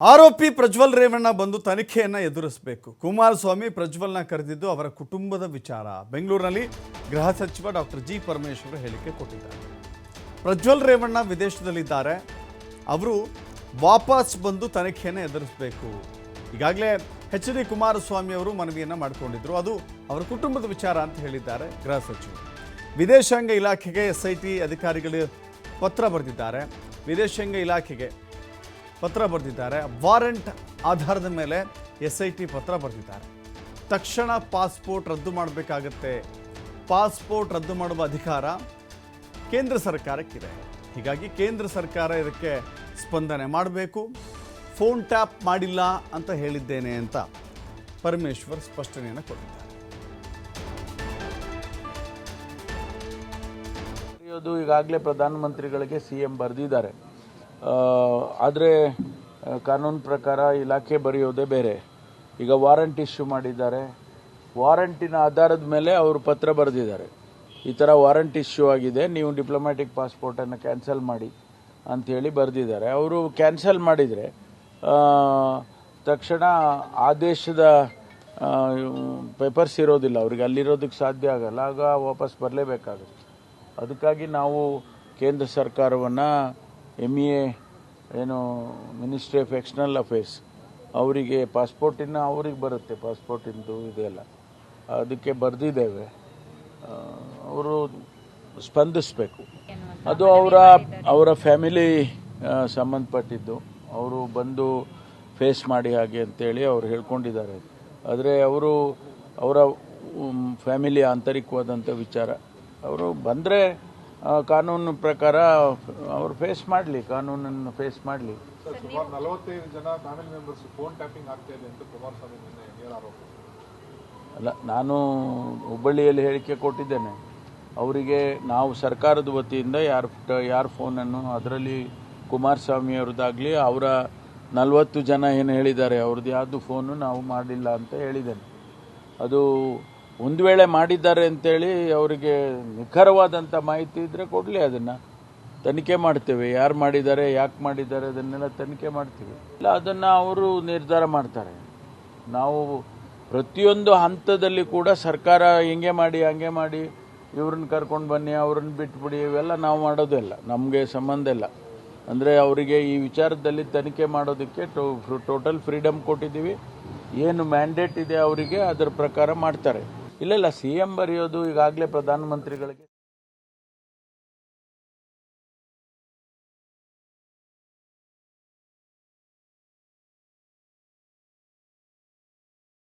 ಆರೋಪಿ ಪ್ರಜ್ವಲ್ ರೇವಣ್ಣ ಬಂದು ತನಿಖೆಯನ್ನು ಎದುರಿಸಬೇಕು. ಕುಮಾರಸ್ವಾಮಿ ಪ್ರಜ್ವಲ್ನ ಕರೆದಿದ್ದು ಅವರ ಕುಟುಂಬದ ವಿಚಾರ. ಬೆಂಗಳೂರಿನಲ್ಲಿ ಗೃಹ ಸಚಿವ ಡಾಕ್ಟರ್ ಜಿ ಪರಮೇಶ್ವರ್ ಹೇಳಿಕೆ ಕೊಟ್ಟಿದ್ದಾರೆ. ಪ್ರಜ್ವಲ್ ರೇವಣ್ಣ ವಿದೇಶದಲ್ಲಿದ್ದಾರೆ. ಅವರು ವಾಪಸ್ ಬಂದು ತನಿಖೆಯನ್ನು ಎದುರಿಸಬೇಕು. ಈಗಾಗಲೇ ಎಚ್ ಡಿ ಕುಮಾರಸ್ವಾಮಿ ಅವರು ಮನವಿಯನ್ನು ಮಾಡಿಕೊಂಡಿದ್ದರು ಅದು ಅವರ ಕುಟುಂಬದ ವಿಚಾರ ಅಂತ ಹೇಳಿದ್ದಾರೆ ಗೃಹ ಸಚಿವರು ವಿದೇಶಾಂಗ ಇಲಾಖೆಗೆ ಎಸ್ ಅಧಿಕಾರಿಗಳು ಪತ್ರ ಬರೆದಿದ್ದಾರೆ. ವಿದೇಶಾಂಗ ಇಲಾಖೆಗೆ ಪತ್ರ ಬರೆದಿದ್ದಾರೆ. ವಾರೆಂಟ್ ಆಧಾರದ ಮೇಲೆ ಎಸ್ ಐ ಟಿ ಪತ್ರ ಬರೆದಿದ್ದಾರೆ. ತಕ್ಷಣ ಪಾಸ್ಪೋರ್ಟ್ ರದ್ದು ಮಾಡಬೇಕಾಗತ್ತೆ. ಪಾಸ್ಪೋರ್ಟ್ ರದ್ದು ಮಾಡುವ ಅಧಿಕಾರ ಕೇಂದ್ರ ಸರ್ಕಾರಕ್ಕಿದೆ. ಹೀಗಾಗಿ ಕೇಂದ್ರ ಸರ್ಕಾರ ಇದಕ್ಕೆ ಸ್ಪಂದನೆ ಮಾಡಬೇಕು. ಫೋನ್ ಟ್ಯಾಪ್ ಮಾಡಿಲ್ಲ ಅಂತ ಹೇಳಿದ್ದೇನೆ ಅಂತ ಪರಮೇಶ್ವರ್ ಸ್ಪಷ್ಟನೆಯನ್ನು ಕೊಟ್ಟಿದ್ದಾರೆ. ಈಗಾಗಲೇ ಪ್ರಧಾನಮಂತ್ರಿಗಳಿಗೆ ಸಿ ಎಂ ಬರೆದಿದ್ದಾರೆ. ಆದರೆ ಕಾನೂನು ಪ್ರಕಾರ ಇಲಾಖೆ ಬರೆಯೋದೇ ಬೇರೆ. ಈಗ ವಾರಂಟ್ ಇಶ್ಯೂ ಮಾಡಿದ್ದಾರೆ. ವಾರಂಟಿನ ಆಧಾರದ ಮೇಲೆ ಅವರು ಪತ್ರ ಬರೆದಿದ್ದಾರೆ. ಈ ಥರ ವಾರಂಟ್ ಇಶ್ಯೂ ಆಗಿದೆ, ನೀವು ಡಿಪ್ಲೊಮ್ಯಾಟಿಕ್ ಪಾಸ್ಪೋರ್ಟನ್ನು ಕ್ಯಾನ್ಸಲ್ ಮಾಡಿ ಅಂಥೇಳಿ ಬರೆದಿದ್ದಾರೆ. ಅವರು ಕ್ಯಾನ್ಸಲ್ ಮಾಡಿದರೆ ತಕ್ಷಣ ಆದೇಶದ ಪೇಪರ್ಸ್ ಇರೋದಿಲ್ಲ. ಅವ್ರಿಗೆ ಅಲ್ಲಿರೋದಕ್ಕೆ ಸಾಧ್ಯ ಆಗಲ್ಲ. ಆಗ ವಾಪಸ್ ಬರಲೇಬೇಕಾಗುತ್ತೆ. ಅದಕ್ಕಾಗಿ ನಾವು ಕೇಂದ್ರ ಸರ್ಕಾರವನ್ನು ಎಂ ಇ ಎ ಏನು ಮಿನಿಸ್ಟ್ರಿ ಆಫ್ ಎಕ್ಸ್ಟರ್ನಲ್ ಅಫೇರ್ಸ್ ಅವರಿಗೆ ಪಾಸ್ಪೋರ್ಟಿನ ಅವ್ರಿಗೆ ಬರುತ್ತೆ ಪಾಸ್ಪೋರ್ಟಿಂದು ಇದೆಲ್ಲ ಅದಕ್ಕೆ ಬರೆದಿದ್ದೇವೆ. ಅವರು ಸ್ಪಂದಿಸಬೇಕು. ಅದು ಅವರ ಅವರ ಫ್ಯಾಮಿಲಿ ಸಂಬಂಧಪಟ್ಟಿದ್ದು. ಅವರು ಬಂದು ಫೇಸ್ ಮಾಡಿ ಹಾಗೆ ಅಂತೇಳಿ ಅವ್ರು ಹೇಳ್ಕೊಂಡಿದ್ದಾರೆ. ಆದರೆ ಅವರು, ಅವರ ಫ್ಯಾಮಿಲಿ ಆಂತರಿಕವಾದಂಥ ವಿಚಾರ. ಅವರು ಬಂದರೆ ಕಾನೂನು ಪ್ರಕಾರ ಅವರು ಫೇಸ್ ಮಾಡಲಿ ಕಾನೂನನ್ನು ಫೇಸ್ ಮಾಡಲಿ. ಸುಮಾರು ನಲವತ್ತೈದು ಜನ ಫ್ಯಾಮಿಲಿ ಮೆಂಬರ್ಸ್ ಫೋನ್ ಟ್ಯಾಪಿಂಗ್ ಆಗ್ತಾ ಇದೆ ಅಂತ ಕುಮಾರಸ್ವಾಮಿ ನಿನ್ನೆ ನೇರ ಆರೋಪ ಅಲ್ಲ ನಾನು ಹುಬ್ಬಳ್ಳಿಯಲ್ಲಿ ಹೇಳಿಕೆ ಕೊಟ್ಟಿದ್ದೇನೆ. ಅವರಿಗೆ ನಾವು ಸರ್ಕಾರದ ವತಿಯಿಂದ ಯಾರು ಯಾರು ಫೋನನ್ನು ಅದರಲ್ಲಿ ಕುಮಾರಸ್ವಾಮಿ ಅವ್ರದ್ದಾಗಲಿ ಅವರ ನಲವತ್ತು ಜನ ಏನು ಹೇಳಿದ್ದಾರೆ ಅವ್ರದ್ದು ಯಾವುದು ಫೋನು ನಾವು ಮಾಡಿಲ್ಲ ಅಂತ ಹೇಳಿದ್ದೇನೆ. ಅದು ಒಂದು ವೇಳೆ ಮಾಡಿದ್ದಾರೆ ಅಂತೇಳಿ ಅವರಿಗೆ ನಿಖರವಾದಂಥ ಮಾಹಿತಿ ಇದ್ದರೆ ಕೊಡಲಿ ಅದನ್ನು. ತನಿಖೆ ಮಾಡ್ತೇವೆ. ಯಾರು ಮಾಡಿದ್ದಾರೆ, ಯಾಕೆ ಮಾಡಿದ್ದಾರೆ ಅದನ್ನೆಲ್ಲ ತನಿಖೆ ಮಾಡ್ತೀವಿ. ಇಲ್ಲ, ಅದನ್ನು ಅವರು ನಿರ್ಧಾರ ಮಾಡ್ತಾರೆ. ನಾವು ಪ್ರತಿಯೊಂದು ಹಂತದಲ್ಲಿ ಕೂಡ ಸರ್ಕಾರ ಹಿಂಗೆ ಮಾಡಿ, ಹಂಗೆ ಮಾಡಿ, ಇವ್ರನ್ನ ಕರ್ಕೊಂಡು ಬನ್ನಿ, ಅವ್ರನ್ನ ಬಿಟ್ಬಿಡಿ, ಇವೆಲ್ಲ ನಾವು ಮಾಡೋದಿಲ್ಲ ನಮಗೆ ಸಂಬಂಧ ಇಲ್ಲ. ಅಂದರೆ ಅವರಿಗೆ ಈ ವಿಚಾರದಲ್ಲಿ ತನಿಖೆ ಮಾಡೋದಕ್ಕೆ ಟೋಟಲ್ ಫ್ರೀಡಮ್ ಕೊಟ್ಟಿದ್ದೀವಿ. ಏನು ಮ್ಯಾಂಡೇಟ್ ಇದೆ ಅವರಿಗೆ, ಅದರ ಪ್ರಕಾರ ಮಾಡ್ತಾರೆ. ಇಲ್ಲ ಇಲ್ಲ. ಸಿ ಎಂ ಬರೆಯೋದು ಈಗಾಗಲೇ ಪ್ರಧಾನಮಂತ್ರಿಗಳಿಗೆ